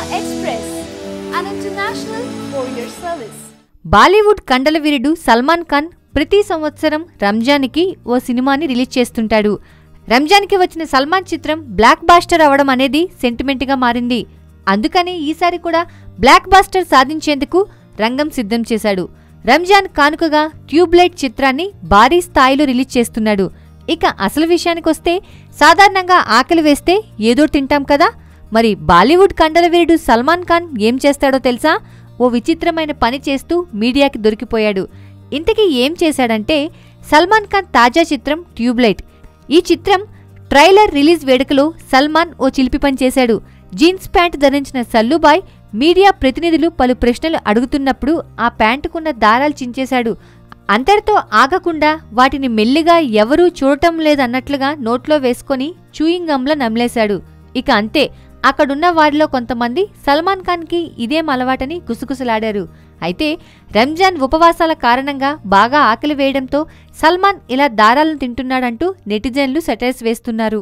Express, an international Bollywood కండలవీరుడు Salman Khan ప్రతి సంవత్సరం రంజాన్కి ఓ సినిమాని రిలీజ్ చేస్తుంటాడు. రంజాన్కి వచ్చిన సల్మాన్ చిత్రం బ్లాక్ బాస్టర్ అవడం అనేది సెంటిమెంట్గా మారింది. అందుకని ఈసారి కూడా బ్లాక్ బాస్టర్ సాధించేందుకు రంగం సిద్ధం చేశాడు. రంజాన్ కానుకగా ట్యూబ్లైట్ చిత్రాన్ని భారీ స్థాయిలో రిలీజ్ చేస్తున్నాడు. ఇక అసలు విషయానికొస్తే సాధారణంగా ఆకలి వేస్తే ఏదో తింటాం కదా? మరి బాలీవుడ్ కండలవీరుడు సల్మాన్ ఖాన్ ఏం చేస్తాడో తెలుసా? ఓ విచిత్రమైన పని చేస్తూ మీడియాకి దొరికిపోయాడు. ఇంతకీ ఏం చేశాడంటే సల్మాన్ ఖాన్ తాజా చిత్రం ట్యూబ్లైట్. ఈ చిత్రం ట్రైలర్ రిలీజ్ వేడుకలో సల్మాన్ ఓ చిలిపి పని చేశాడు. జీన్స్ ప్యాంట్ ధరించిన సల్లుబాయ్ మీడియా ప్రతినిధులు పలు ప్రశ్నలు అడుగుతున్నప్పుడు ఆ ప్యాంటుకున్న దారాలు చించేశాడు. అంతటితో ఆగకుండా వాటిని మెల్లిగా ఎవరూ చూడటం లేదన్నట్లుగా నోట్లో వేసుకొని చూయింగ్ గమ్లా నమిలేశాడు. ఇక అంతే అక్కడున్న వారిలో కొంతమంది సల్మాన్ ఖాన్కి ఇదేం అలవాటని గుసగుసలాడారు. అయితే రంజాన్ ఉపవాసాల కారణంగా బాగా ఆకలి వేయడంతో సల్మాన్ ఇలా దారాలను తింటున్నాడంటూ నెటిజన్లు సెటైర్స్ వేస్తున్నారు.